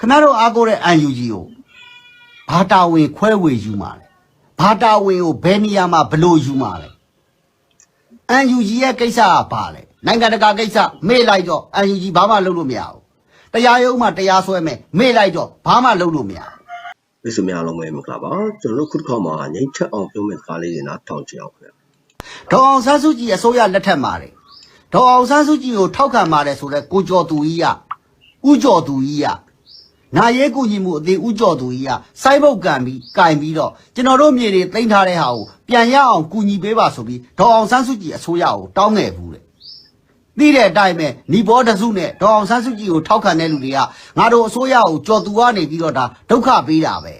ခင်ဗျားတို့အားကိုးတဲ့ UNG ကိုဘာတာဝန်ခွဲဝေယူမှာလဲဘာတာဝန်ကိုဘယ်နေရာမှာဘလို့ယူမှာလဲ UNG ရဲ့ကိစ္စကဘာလဲနိုင်ငံတကာကိစ္စမေ့လိုက်တော့ UNG ဘာမှလုပ်လို့မရဘူးတရားရုံးမှာတရားစွဲမယ်မေ့လိုက်တော့ဘာမှလုပ်လို့မရဘူးမိတ်ဆွေများအားလုံးပဲမင်္ဂလာပါကျွန်တော်တို့ခုတစ်ခါမှာငိမ့်ချက်အောင်ပြောမယ့်စကားလေးတွေနားထောင်ကြည့်အောင်ခင်ဗျာဒေါ်အောင်ဆန်းစုကြည်အစိုးရလက်ထက်မှာတယ်ဒေါ်အောင်ဆန်းစုကြည်ကိုထောက်ခံပါတယ်ဆိုတော့ကိုကျော်သူကြီးကဥကျော်သူကြီးက နာရဲကိုကြီးမှုအသေးဥကျော်သူကြီးကစိုက်ဘုတ်ကန်ပြီးကင်ပြီးတော့ကျွန်တော်တို့မြေတွေတင်ထားတဲ့ဟာကိုပြန်ရအောင်ကူညီပေးပါဆိုပြီးဒေါ်အောင်ဆန်းစုကြည်အစိုးရကိုတောင်းခဲ့ဘူးလေသိတဲ့အတိုင်းပဲညီဘောတစုနဲ့ဒေါ်အောင်ဆန်းစုကြည်ကိုထောက်ခံတဲ့လူတွေကငါတို့အစိုးရကိုကြော်သူကနေပြီးတော့ဒါဒုက္ခပေးတာပဲ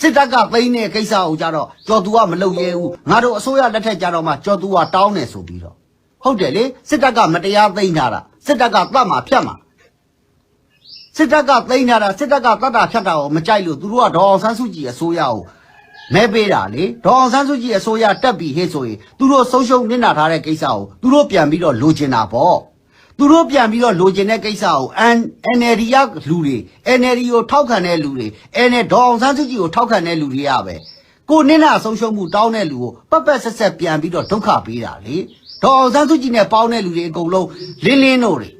စစ်တပ်ကသိမ်းတဲ့ကိစ္စကိုကြတော့ကြော်သူကမလုပ်ရဲဘူးငါတို့အစိုးရလက်ထက်ကြတော့မှကြော်သူကတောင်းတယ်ဆိုပြီးတော့ဟုတ်တယ်လေစစ်တပ်ကမတရားသိမ်းထားတာစစ်တပ်ကတတ်မှာဖြတ်မှာ စစ်တပ်ကသိမ်းထားတာစစ်တပ်ကတတ်တာဖြတ်တာကိုမကြိုက်လို့သူတို့ကဒေါ်အောင်ဆန်းစုကြည်အစိုးရကိုမဲပေးတာလေဒေါ်အောင်ဆန်းစုကြည်အစိုးရတက်ပြီးဟဲ့ဆိုရင်သူတို့ဆုံးရှုံးနစ်နာထားတဲ့ကိစ္စကိုသူတို့ပြန်ပြီးတော့လိုချင်တာပေါ့သူတို့ပြန်ပြီးတော့လိုချင်တဲ့ကိစ္စကို NLD ရလူတွေ NLD ကိုထောက်ခံတဲ့လူတွေ NLD ဒေါ်အောင်ဆန်းစုကြည်ကိုထောက်ခံတဲ့လူတွေကပဲကိုနစ်နာဆုံးရှုံးမှုတောင်းတဲ့လူကိုပတ်ပတ်ဆက်ဆက်ပြန်ပြီးတော့ဒုက္ခပေးတာလေဒေါ်အောင်ဆန်းစုကြည်နဲ့ပေါင်းတဲ့လူတွေအကုန်လုံးလင်းလင်းတို့တွေ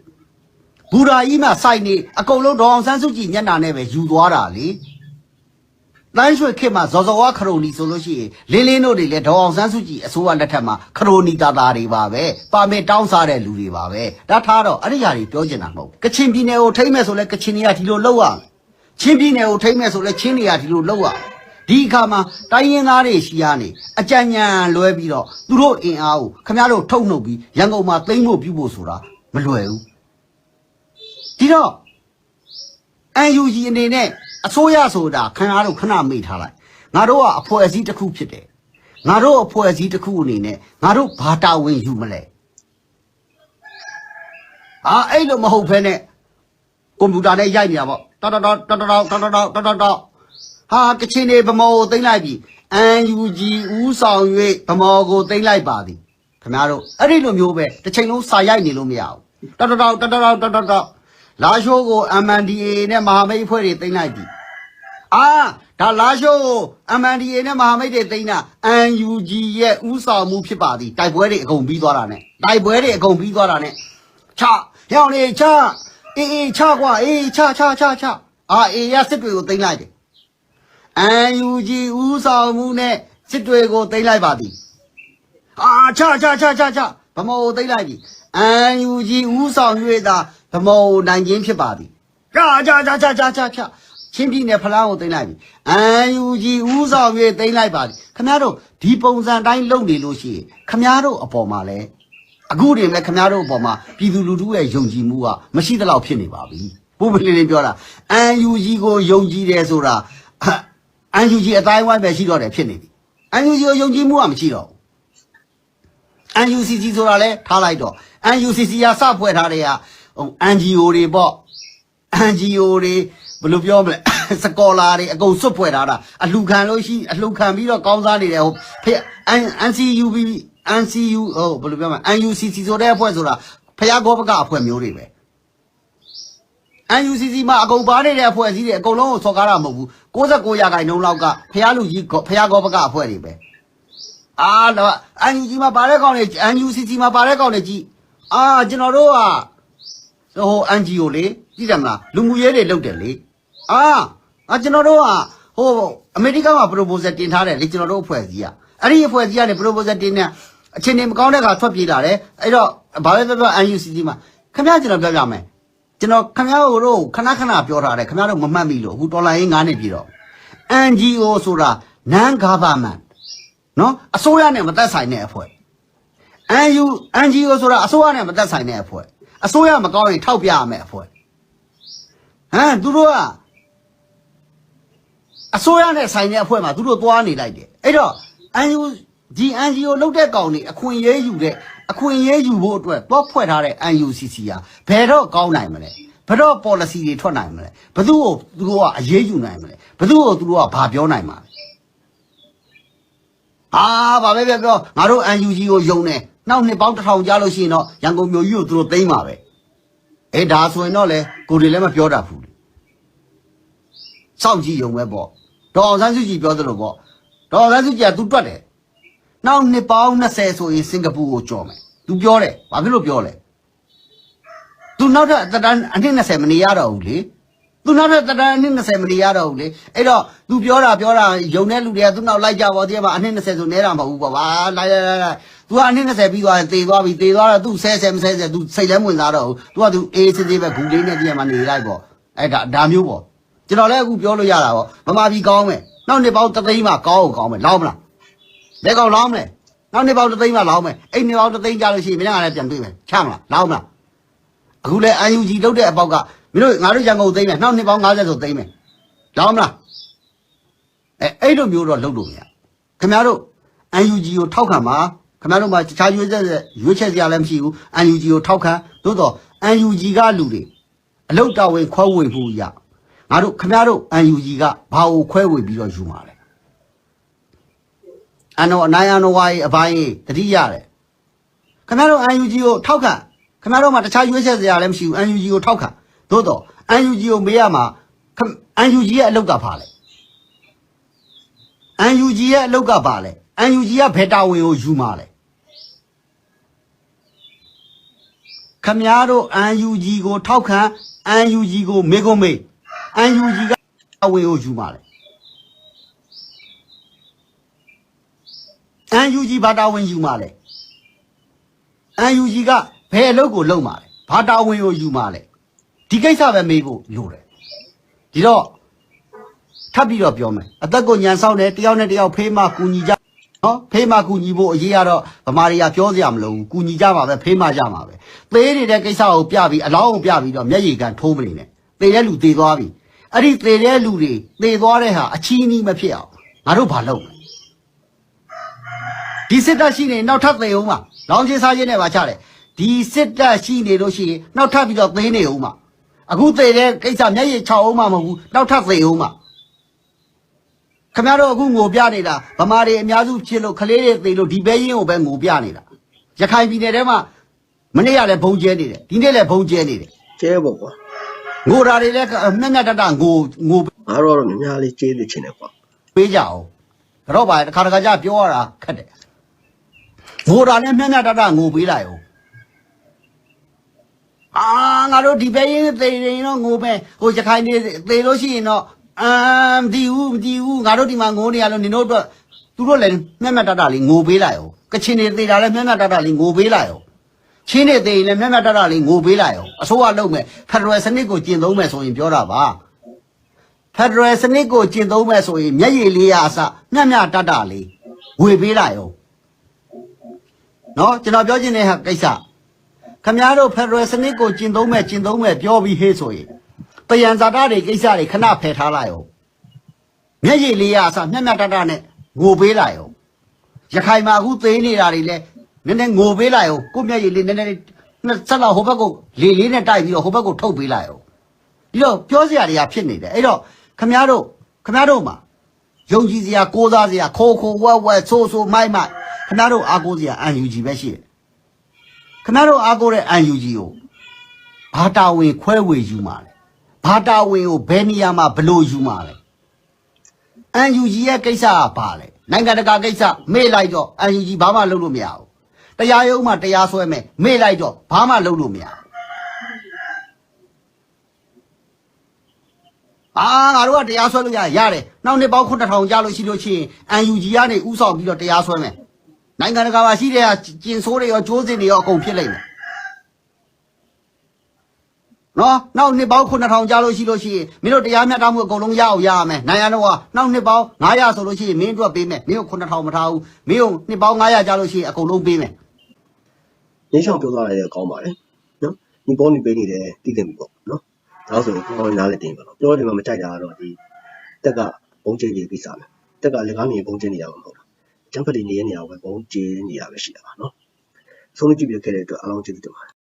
ဘူရာကြီးမှစိုက်နေအကုန်လုံးဒေါ်အောင်ဆန်းစုကြည်ညက်နာနဲ့ပဲယူသွားတာလေတန်းရွှေခေတ်မှာဇော်ဇော်ဝါခရိုနီဆိုလို့ရှိရင်လင်းလင်းတို့တွေလည်းဒေါ်အောင်ဆန်းစုကြည်အစိုးရလက်ထက်မှာခရိုနီတာတာတွေပါပဲပါမစ်တောင်းစားတဲ့လူတွေပါပဲဒါထားတော့အဲ့ဒီຢာတွေပြောချင်တာမဟုတ်ဘူးကချင်ပြည်နယ်ကိုထိမ့်မဲ့ဆိုလဲကချင်တွေကဒီလိုလောက်ရမယ်ချင်းပြည်နယ်ကိုထိမ့်မဲ့ဆိုလဲချင်းတွေကဒီလိုလောက်ရမယ်ဒီအခါမှာတိုင်းရင်းသားတွေရှိရနေအကြံဉာဏ်လွဲပြီးတော့သူတို့အင်အားကိုခမရတို့ထုတ်နှုတ်ပြီးရန်ကုန်မှာသိမ်းဖို့ပြုဖို့ဆိုတာမလွယ်ဘူး ဒီတော့ UNG အနေနဲ့အစိုးရဆိုတာခင်ဗျားတို့ခဏမေ့ထားလိုက်ငါတို့ကအဖွဲ့အစည်းတစ်ခုဖြစ်တယ်ငါတို့အဖွဲ့အစည်းတစ်ခုအနေနဲ့ငါတို့ဘာတာဝန်ယူမလဲအာအဲ့လိုမဟုတ်ဖ ೇನೆ ကွန်ပျူတာနဲ့ရိုက်နေတာပေါ့တော်တော်တော်တော်တော်တော်တော်တော်တော်တော်ဟာကချင်နေဗမောကိုသိမ့်လိုက်ပြီ UNG ဦးဆောင်၍ဗမောကိုသိမ့်လိုက်ပါသည်ခင်ဗျားတို့အဲ့ဒီလိုမျိုးပဲတစ်ချိန်လုံးစာရိုက်နေလို့မရဘူးတော်တော်တော်တော်တော်တော်တော်တော် လာရှိုးကို MNDA နဲ့မဟာမိတ်အဖွဲ့တွေသိမ့်လိုက်ပြီအာဒါလာရှိုးကို MNDA နဲ့မဟာမိတ်တွေသိမ့်တာ UNG ရဲ့ဦးဆောင်မှုဖြစ်ပါသည်တိုက်ပွဲတွေအကုန်ပြီးသွားတာနဲ့တိုက်ပွဲတွေအကုန်ပြီးသွားတာနဲ့ချဟောင်းနေချအေးအေးချကွာအေးချချချချအာအေးရစစ်တွေကိုသိမ့်လိုက်တယ် UNG ဦးဆောင်မှုနဲ့စစ်တွေကိုသိမ့်လိုက်ပါသည်အာချချချချချဗမောကိုသိမ့်လိုက်ပြီ UNG ဦးဆောင်၍သာ ဗမောနိုင်ချင်းဖြစ်ပါသည်ကြာကြာကြာကြာကြာကြာဖြာချင်းပြည်နယ်ဖလားကိုသိမ်းလိုက်ပြီအန်ယူဂျီဦးဆောင်ရေးသိမ်းလိုက်ပါပြီခမရတို့ဒီပုံစံတိုင်းလုပ်နေလို့ရှိရင်ခမရတို့အပေါ်မှာလည်းအခုတွေလည်းခမရတို့အပေါ်မှာပြည်သူလူထုရဲ့ယုံကြည်မှုကမရှိသလောက်ဖြစ်နေပါပြီဘုပလင်းလင်းပြောတာအန်ယူဂျီကိုယုံကြည်တယ်ဆိုတာအန်ယူဂျီအတိုင်းဝိုင်းပဲရှိတော့တယ်ဖြစ်နေပြီအန်ယူဂျီကိုယုံကြည်မှုကမရှိတော့ဘူး NUCC ဆိုတာလဲထားလိုက်တော့ NUCC ကစဖွဲ့ထားတဲ့က ဟို NGO တွေပေါ့ NGO တွေဘယ်လိုပြောမလဲစကောလာတွေအကုန်စွတ်ဖွဲ့ထားတာအလှခံလို့ရှိအလှခံပြီးတော့ကောင်းစားနေတယ်ဟိုဖေ NCUB NCU ဟိုဘယ်လိုပြောမလဲ UNCC ဆိုတဲ့အဖွဲ့ဆိုတာဖျားကောပကအဖွဲ့မျိုးတွေပဲ UNCC မှာအကုန်ပါနေတဲ့အဖွဲ့အစည်းတွေအကုန်လုံးကိုဆော်ကားတာမဟုတ်ဘူး69ရာခိုင်နှုန်းလောက်ကဖျားလူကြီးဖျားကောပကအဖွဲ့တွေပဲအာတော့ UNG မှာပါတဲ့ကောင်တွေ UNCC မှာပါတဲ့ကောင်တွေကြည်အာကျွန်တော်တို့က ဟို NGO လေကြည့်တယ်မလားလူမှုရေးတွေလုပ်တယ်လေအာအာကျွန်တော်တို့ကဟိုအမေရိကန်မှာ proposal တင်ထားတယ်လေကျွန်တော်တို့အဖွဲ့အစည်းကအဲ့ဒီအဖွဲ့အစည်းကနေ proposal တင်နေအချိန်နေမကောင်းတဲ့ခါထွက်ပြေးလာတယ်အဲ့တော့ဘာပဲပြောပြော UNCC မှာခင်ဗျားကျွန်တော်ပြောပြမယ်ကျွန်တော်ခင်ဗျားတို့ခဏခဏပြောထားတယ်ခင်ဗျားတို့မမှတ်မိလို့အခုတော်လိုင်းရင်း9နှစ်ပြီတော့ NGO ဆိုတာ non government နော်အစိုးရနဲ့မသက်ဆိုင်တဲ့အဖွဲ့ NU NGO ဆိုတာအစိုးရနဲ့မသက်ဆိုင်တဲ့အဖွဲ့ အစိုးရမကောင်းရင်ထောက်ပြရမယ်အဖွဲ့ဟမ်သူတို့ကအစိုးရနဲ့ဆိုင်တဲ့အဖွဲ့မှာသူတို့သွားနေလိုက်တယ်အဲ့တော့ NU ဒီ NGO လုတ်တဲ့ကောင်တွေအခွင့်အရေးယူတဲ့အခွင့်အရေးယူဖို့အတွက်တော့ဖွဲ့ထားတဲ့ NUCC ဟာဘယ်တော့ကောင်းနိုင်မလဲဘယ်တော့ policy တွေထွက်နိုင်မလဲဘယ်သူ့ကိုသူတို့ကအရေးယူနိုင်မလဲဘယ်သူ့ကိုသူတို့ကဘာပြောနိုင်မှာလဲအာဗာပဲပြောပြောငါတို့ UNG ကိုယုံတယ် နောက်နှစ်ပေါင်းတစ်ထောင်ကြာလို့ရှိရင်တော့ရန်ကုန်မြို့ကြီးကိုသူတို့သိမ်းပါပဲအဲဒါဆိုရင်တော့လေကိုတွေလည်းမပြောတတ်ဘူးစောင့်ကြည့်ရုံပဲပေါ့ဒေါ်အောင်ဆန်းစုကြည်ပြောသလိုပေါ့ဒေါ်အောင်ဆန်းစုကြည်ကသူတွက်တယ်နောက်နှစ်ပေါင်း20ဆိုရင်စင်ကာပူကိုကြော်မယ်သူပြောတယ်ဘာဖြစ်လို့ပြောလဲသူနောက်ထပ်အသက်တမ်းအနည်း20မနေရတော့ဘူးလေ သူနောက်တဲ့တရအနည်း20မလီရတော့ဘူးလေအဲ့တော့သူပြောတာပြောတာယုံတဲ့လူတွေကသူနောက်လိုက်ကြပါသေးမှာအနည်း20ဆိုနေတာမဟုတ်ဘူးပေါ့ပါလိုက်လိုက်လိုက်သူကအနည်း20ပြီးသွားရင်တေသွားပြီတေသွားတော့သူ10 10 10 10သူစိတ်လည်းဝင်စားတော့ဘူးသူကသူအေးစစ်စစ်ပဲဂူလေးနဲ့ပြန်မှနေလိုက်ပေါ့အဲ့ဒါဒါမျိုးပေါ့ကျွန်တော်လည်းအခုပြောလို့ရတာပေါ့မမပြီးကောင်းမယ်နောက်နှစ်ပေါင်းတသိန်းမှကောင်းအောင်ကောင်းမယ်လောင်းမလားလက်ကောင်လောင်းမလဲနောက်နှစ်ပေါင်းတသိန်းမှလောင်းမယ်အဲ့နှစ်ပေါင်းတသိန်းကြလို့ရှိရင်မင်းကလည်းပြန်တွေးမယ်ချမလားလောင်းမလားအခုလဲအန်ယူဂျီလုတ်တဲ့အပေါက်က မင်းတို့ငါတို့ရန်ကုန်သိမ်းမယ်နောက်နှစ်ပေါင်း90ဆိုသိမ်းမယ်လောင်းမလားအဲအဲ့လိုမျိုးတော့လုတ်လို့မရခင်ဗျားတို့ UNG ကိုထောက်ခံပါခင်ဗျားတို့မှာတခြားရွေးချက်ရွေးချက်စရာလည်းမရှိဘူး UNG ကိုထောက်ခံသို့တော့ UNG ကလူတွေအလုတ်တော်ဝင်ခွဲဝေမှုရငါတို့ခင်ဗျားတို့ UNG ကဘာကိုခွဲဝေပြီးတော့ယူမှာလဲအနောအနိုင်အနောဝါရေးအပိုင်းတတိရတယ်ခင်ဗျားတို့ UNG ကိုထောက်ခံခင်ဗျားတို့မှတခြားရွေးချက်စရာလည်းမရှိဘူး UNG ကိုထောက်ခံ သို့တော့ UNG ကိုမေးရမှာခမ UNG ရဲ့အလုပ်ကဘာလဲ UNG ရဲ့အလုပ်ကဘာလဲ UNG ကဘယ်တာဝန်ကိုယူမှာလဲခင်ဗျားတို့ UNG ကိုထောက်ခံ UNG ကိုမေးခွန်းမေး UNG ကတာဝန်ကိုယူမှာလဲ UNG ဘာတာဝန်ယူမှာလဲ UNG ကဘယ်အလုပ်ကိုလုပ်မှာလဲဘာတာဝန်ကိုယူမှာလဲ ဒီကိစ္စပဲမေးဖို့လိုတယ်ဒီတော့ထပ်ပြီးတော့ပြောမယ်အသက်ကိုညံဆောင်တယ်တယောက်နဲ့တယောက်ဖေးမကူညီကြနော်ဖေးမကူညီဖို့အရေးကတော့ဗမာတွေကပြောစရာမလိုဘူးကူညီကြမှာပဲဖေးမကြမှာပဲသေးနေတဲ့ကိစ္စကိုပြပြီးအလောင်းကိုပြပြီးတော့မျက်ရည်ကန်ထိုးမနေနဲ့သေတဲ့လူသေသွားပြီအဲ့ဒီသေတဲ့လူတွေသေသွားတဲ့ဟာအချီးနီးမဖြစ်အောင်ငါတို့ဘာလုပ်မလဲဒီစစ်တပ်ရှိနေနောက်ထပ်သေအောင်မှာလောင်းချင်းစားချင်းနဲ့ပါချတယ်ဒီစစ်တပ်ရှိနေလို့ရှိရင်နောက်ထပ်ပြီးတော့သေနေအောင်မှာ အခုသေတဲ့ကိစ္စမျက်ရည်ချောက်အောင်မှာမဟုတ်ဘူးနောက်ထပ်သေအောင်မှာခင်ဗျားတို့အခုငိုပြနေတာဗမာတွေအများစုဖြစ်လို့ကလေးတွေသေလို့ဒီဘဲရင်ကိုပဲငိုပြနေတာရခိုင်ပြည်နယ်ထဲမှာမနေ့ကလည်းဘုံကျဲနေတယ်ဒီနေ့လည်းဘုံကျဲနေတယ်ကျဲပေါ့ကွာငိုတာတွေလည်းမျက်မျက်တတငိုငိုငါတို့ကတော့များများလေးကျဲနေချင်တယ်ကွာပေးကြအောင်တော့ပါတခါတခါကြပြောရတာခက်တယ်ငိုတာနဲ့မျက်မျက်တတငိုပေးလိုက်အောင် အာငါတို့ဒီပဲရင်သေရင်တော့ငိုပဲဟိုရခိုင်နေသေလို့ရှိရင်တော့အမ်မဒီဘူးမဒီဘူးငါတို့ဒီမှာငိုနေရလို့နင်တို့အတွက်သူတို့လည်းမျက်မျက်တတလေးငိုပေးလိုက်အောင်ကချင်နေသေတာလည်းမျက်မျက်တတလေးငိုပေးလိုက်အောင်ချင်းနေသေရင်လည်းမျက်မျက်တတလေးငိုပေးလိုက်အောင်အစိုးရလုပ်မယ်ဖက်ဒရယ်စနစ်ကိုကျင့်သုံးမယ်ဆိုရင်ပြောတာပါဖက်ဒရယ်စနစ်ကိုကျင့်သုံးမဲ့ဆိုရင်မျက်ရည်လေးရအစမျက်မျက်တတ်တာလေးဝေပေးလိုက်အောင်နော်ကျွန်တော်ပြောချင်တဲ့ဟာကိစ္စ ခမည်းတော်ဖက်ဒရယ်စနစ်ကိုကျင့်သုံးမဲ့ကျင့်သုံးမဲ့ပြောပြီးဟေးဆိုရင်တယံဇာတာတွေကိစ္စတွေခဏဖယ်ထားလိုက်အောင်မျက်ရည်လေးရအစမျက်မျက်တတ်တာနဲ့ငိုပေးလိုက်အောင်ရခိုင်မှာအခုသေးနေတာတွေလဲနည်းနည်းငိုပေးလိုက်အောင်ကိုယ့်မျက်ရည်လေးနည်းနည်းနှစ်ဆက်လောက်ဟိုဘက်ကိုလေလေးနဲ့တိုက်ပြီးတော့ဟိုဘက်ကိုထုတ်ပေးလိုက်အောင်ဒီတော့ပြောစရာတွေကဖြစ်နေတယ်အဲ့တော့ခမည်းတော်ခမည်းတော်မှာယုံကြည်စရာကိုးစားစရာခိုးခိုးဝက်ဝက်ဆိုးဆိုးမိုက်မိုက်ခမည်းတော်အားကိုးစရာအန်ယူဂျီပဲရှိတယ် ခမည်းတော်အားကိုးတဲ့အန်ယူဂျီကိုဘာတာဝင်ခွဲဝေယူမှာလဲဘာတာဝင်ကိုဘယ်နေရာမှာဘလို့ယူမှာလဲအန်ယူဂျီရဲ့ကိစ္စကဘာလဲနိုင်ငံတကာကိစ္စမေ့လိုက်တော့အန်ယူဂျီဘာမှလုပ်လို့မရဘူးတရားရုံးမှာတရားစွဲမယ်မေ့လိုက်တော့ဘာမှလုပ်လို့မရဘူးအာငါတို့ကတရားစွဲလို့ရရတယ်နောက်နှစ်ပေါင်း9000ကြာလို့ရှိလို့ရှိရင် UNG ကနေဥဆောင်ပြီးတော့တရားစွဲမယ် နိုင်ငံတကာမှာရှိတဲ့ကျင်ဆိုးတွေရောကျိုးစင်တွေရောအကုန်ဖြစ်လိမ့်မယ်နော်နောက်နှစ်ပေါင်း9000ကြာလို့ရှိလို့ရှိရင်မင်းတို့တရားမျှတမှုအကုန်လုံးရအောင်ရရမယ်နိုင်ရတော့ကနောက်နှစ်ပေါင်း900ဆိုလို့ရှိရင်မင်းတို့ကပေးမယ်မင်းတို့9000မထားဘူးမင်းတို့နှစ်ပေါင်း900ကြာလို့ရှိရင်အကုန်လုံးပေးမယ်ရင်းချောင်းပြောသွားတယ်ကောင်းပါလေနော်ဒီပေါ်နေပေးနေတယ်တည်တယ်ပြီပေါ့နော်ဒါဆိုရင်ကောင်းနားလည်းတင်ပါတော့ပြောတယ်မှမကြိုက်တာကတော့ဒီတက်ကဘုံကျင်းကြီးကိစ္စပဲတက်ကလည်းကောင်းနေဘုံကျင်းနေရမှာမဟုတ် လားကျန်းဖက်နေနေရနေရပဲဘုံကျင်းနေရပဲ ရှိတာပါနော် ဆုံးဖြတ်ကြည့်ပြခဲ့တဲ့အတွက် အားလုံးကျေးဇူးတင်ပါတယ်